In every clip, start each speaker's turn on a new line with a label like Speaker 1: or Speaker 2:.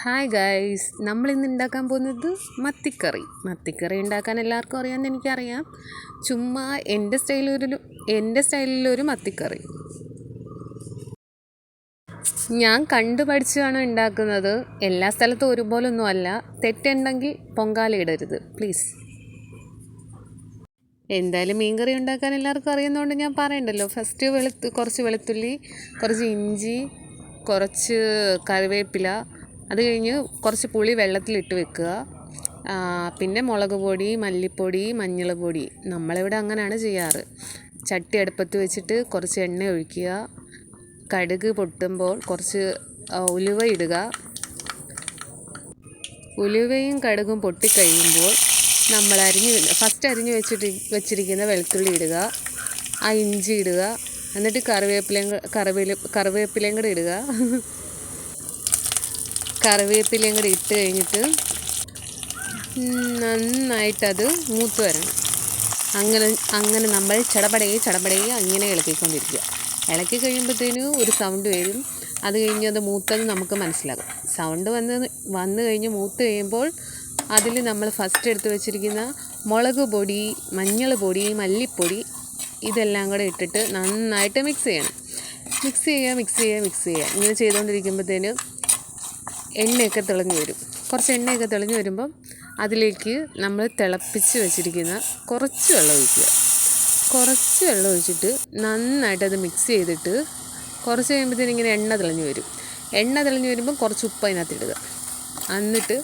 Speaker 1: Hi guys നമ്മൾ ഇന്ന് ഉണ്ടാക്കാൻ പോകുന്നത് മത്തിക്കറി. മത്തിക്കറി ഉണ്ടാക്കാൻ എല്ലാവർക്കും അറിയാമെന്ന് എനിക്കറിയാം. ചുമ്മാ എന്റെ സ്റ്റൈലൊരു എന്റെ സ്റ്റൈലിലൊരു മത്തിക്കറി. ഞാൻ കണ്ടു പഠിച്ചാണ് ഉണ്ടാക്കുന്നത്. എല്ലാ സ്ഥലത്തും ഒരുപോലൊന്നും അല്ല. തെറ്റുണ്ടെങ്കിൽ പൊങ്കാല ഇടരുത്. പ്ലീസ് എന്തായാലും മീൻകറി ഉണ്ടാക്കാൻ എല്ലാവർക്കും അറിയുന്നതുകൊണ്ട് ഞാൻ പറയണ്ടല്ലോ. ഫസ്റ്റ് വെളുത്ത് കുറച്ച് വെളുത്തുള്ളി കുറച്ച് ഇഞ്ചി കുറച്ച് കറിവേപ്പില അത് കഴിഞ്ഞ് കുറച്ച് പുളി വെള്ളത്തിലിട്ട് വെക്കുക. പിന്നെ മുളക് പൊടി മല്ലിപ്പൊടി മഞ്ഞൾ പൊടി. നമ്മളിവിടെ അങ്ങനെയാണ് ചെയ്യാറ്. ചട്ടി അടുപ്പത്ത് വെച്ചിട്ട് കുറച്ച് എണ്ണ ഒഴിക്കുക. കടുക് പൊട്ടുമ്പോൾ കുറച്ച് ഉലുവ ഇടുക. ഉലുവയും കടുകും പൊട്ടിക്കഴിയുമ്പോൾ നമ്മൾ അരിഞ്ഞ് ഫസ്റ്റ് അരിഞ്ഞ് വെച്ചിട്ട് വെച്ചിരിക്കുന്ന വെളുത്തുള്ളി ഇടുക. ആ ഇഞ്ചി ഇടുക. എന്നിട്ട് കറിവേപ്പിലയും കറിവേല കറിവേപ്പിലയും കൂടെ ഇടുക. കറിവേപ്പിലയും കൂടെ ഇട്ട് കഴിഞ്ഞിട്ട് നന്നായിട്ടത് മൂത്ത് വരണം. അങ്ങനെ അങ്ങനെ നമ്മൾ ചടപടയെ ചടപടയെ അങ്ങനെ ഇളക്കിക്കൊണ്ടിരിക്കുക. ഇളക്കി കഴിയുമ്പോഴത്തേനും ഒരു സൗണ്ട് വരും. അത് കഴിഞ്ഞ് അത് മൂത്തത് നമുക്ക് മനസ്സിലാകും. സൗണ്ട് വന്ന് വന്നു കഴിഞ്ഞ് മൂത്ത് കഴിയുമ്പോൾ അതിൽ നമ്മൾ ഫസ്റ്റ് എടുത്ത് വെച്ചിരിക്കുന്ന മുളക് പൊടി മഞ്ഞൾ പൊടി മല്ലിപ്പൊടി ഇതെല്ലാം കൂടെ ഇട്ടിട്ട് നന്നായിട്ട് മിക്സ് ചെയ്യണം. മിക്സ് ചെയ്യുക മിക്സ് ചെയ്യുക മിക്സ് ചെയ്യുക. ഇങ്ങനെ ചെയ്തുകൊണ്ടിരിക്കുമ്പോഴത്തേനും എണ്ണയൊക്കെ തെളിഞ്ഞു വരും. കുറച്ച് എണ്ണയൊക്കെ തെളിഞ്ഞു വരുമ്പം അതിലേക്ക് നമ്മൾ തിളപ്പിച്ച് വെച്ചിരിക്കുന്ന കുറച്ച് വെള്ളം ഒഴിക്കുക. കുറച്ച് വെള്ളം ഒഴിച്ചിട്ട് നന്നായിട്ട് അത് മിക്സ് ചെയ്തിട്ട് കുറച്ച് കഴിയുമ്പോഴത്തേന് ഇങ്ങനെ എണ്ണ തെളിഞ്ഞു വരും. എണ്ണ തെളിഞ്ഞു വരുമ്പം കുറച്ച് ഉപ്പ് അതിനകത്ത് ഇടുക. എന്നിട്ട്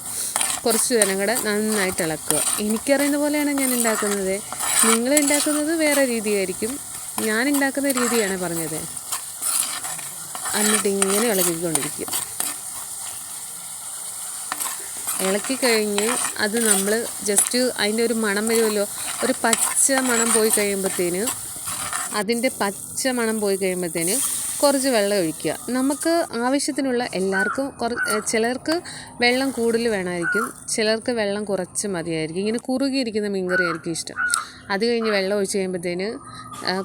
Speaker 1: കുറച്ച് നേരം കൂടെ നന്നായിട്ട് ഇളക്കുക. എനിക്കറിയുന്ന പോലെയാണ് ഞാൻ ഉണ്ടാക്കുന്നത്. നിങ്ങൾ ഉണ്ടാക്കുന്നത് വേറെ രീതിയായിരിക്കും. ഞാൻ ഉണ്ടാക്കുന്ന രീതിയാണ് പറഞ്ഞത്. എന്നിട്ട് ഇങ്ങനെ ഇളക്കിക്കൊണ്ടിരിക്കുക ഇളക്കി കഴിഞ്ഞ് അത് നമ്മൾ ജസ്റ്റ് അതിന്റെ ഒരു മണം വരുമല്ലോ. ഒരു പച്ച മണം പോയി കഴിയുമ്പോഴത്തേന് അതിന്റെ പച്ച മണം പോയി കഴിയുമ്പോഴത്തേന് കുറച്ച് വെള്ളം ഒഴിക്കുക. നമുക്ക് ആവശ്യത്തിനുള്ള എല്ലാവർക്കും കുറ ചിലർക്ക് വെള്ളം കൂടുതൽ വേണമായിരിക്കും. ചിലർക്ക് വെള്ളം കുറച്ച് മതിയായിരിക്കും. ഇങ്ങനെ കുറുകിയിരിക്കുന്ന മീൻകറി ആയിരിക്കും ഇഷ്ടം. അത് കഴിഞ്ഞ് വെള്ളം ഒഴിച്ച് കഴിയുമ്പോഴത്തേന്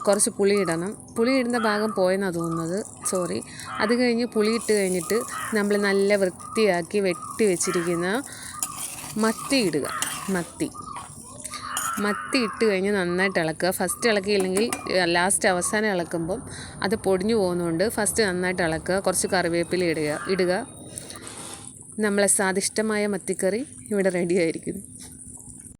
Speaker 1: കുറച്ച് പുളി ഇടണം. പുളി ഇടുന്ന ഭാഗം പോയെന്നാണ് തോന്നുന്നത്. സോറി. അത് കഴിഞ്ഞ് പുളി ഇട്ട് കഴിഞ്ഞിട്ട് നമ്മൾ നല്ല വൃത്തിയാക്കി വെട്ടി വെച്ചിരിക്കുന്ന മത്തി ഇടുക. മത്തി. മത്തി ഇട്ട് കഴിഞ്ഞ് നന്നായിട്ട് ഇളക്കുക. ഫസ്റ്റ് ഇളക്കിയില്ലെങ്കിൽ ലാസ്റ്റ് അവസാനം ഇളക്കുമ്പം അത് പൊടിഞ്ഞു പോകുന്നതുകൊണ്ട് ഫസ്റ്റ് നന്നായിട്ട് ഇളക്കുക. കുറച്ച് കറിവേപ്പില ഇടുക. ഇടുക. നമ്മളെ സ്വാദിഷ്ടമായ മത്തിക്കറി ഇവിടെ റെഡി ആയിരിക്കുന്നു.